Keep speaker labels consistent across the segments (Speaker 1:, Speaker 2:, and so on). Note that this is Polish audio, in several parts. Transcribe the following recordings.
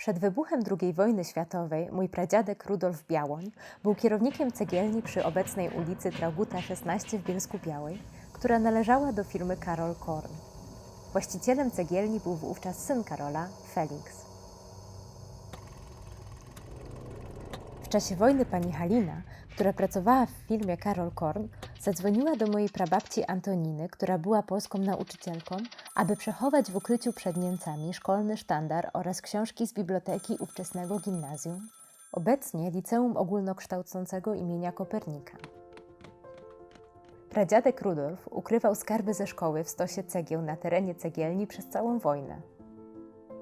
Speaker 1: Przed wybuchem II wojny światowej mój pradziadek Rudolf Białoń był kierownikiem cegielni przy obecnej ulicy Traguta 16 w Bielsku Białej, która należała do firmy Karol Korn. Właścicielem cegielni był wówczas syn Karola, Felix. Czasie wojny pani Halina, która pracowała w firmie Karol Korn, zadzwoniła do mojej prababci Antoniny, która była polską nauczycielką, aby przechować w ukryciu przed Niemcami szkolny sztandar oraz książki z biblioteki ówczesnego gimnazjum, obecnie Liceum Ogólnokształcącego imienia Kopernika. Pradziadek Rudolf ukrywał skarby ze szkoły w stosie cegieł na terenie cegielni przez całą wojnę.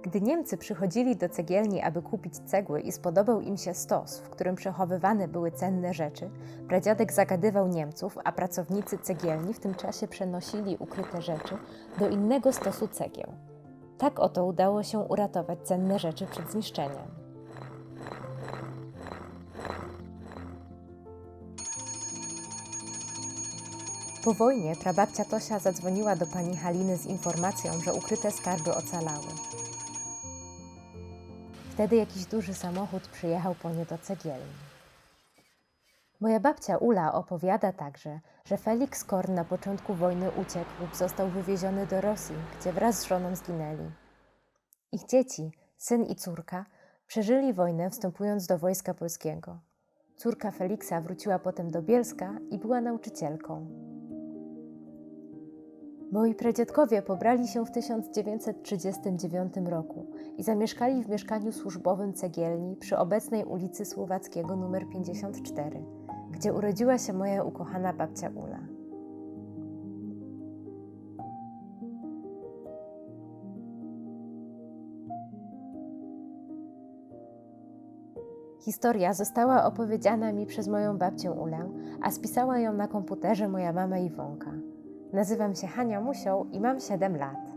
Speaker 1: Gdy Niemcy przychodzili do cegielni, aby kupić cegły i spodobał im się stos, w którym przechowywane były cenne rzeczy, pradziadek zagadywał Niemców, a pracownicy cegielni w tym czasie przenosili ukryte rzeczy do innego stosu cegieł. Tak oto udało się uratować cenne rzeczy przed zniszczeniem. Po wojnie prababcia Tosia zadzwoniła do pani Haliny z informacją, że ukryte skarby ocalały. Wtedy jakiś duży samochód przyjechał po nie do cegielni. Moja babcia Ula opowiada także, że Felix Korn na początku wojny uciekł lub został wywieziony do Rosji, gdzie wraz z żoną zginęli. Ich dzieci, syn i córka, przeżyli wojnę wstępując do wojska polskiego. Córka Feliksa wróciła potem do Bielska i była nauczycielką. Moi pradziadkowie pobrali się w 1939 roku i zamieszkali w mieszkaniu służbowym cegielni przy obecnej ulicy Słowackiego nr 54, gdzie urodziła się moja ukochana babcia Ula. Historia została opowiedziana mi przez moją babcię Ulę, a spisała ją na komputerze moja mama Iwonka. Nazywam się Hania Musioł i mam 7 lat.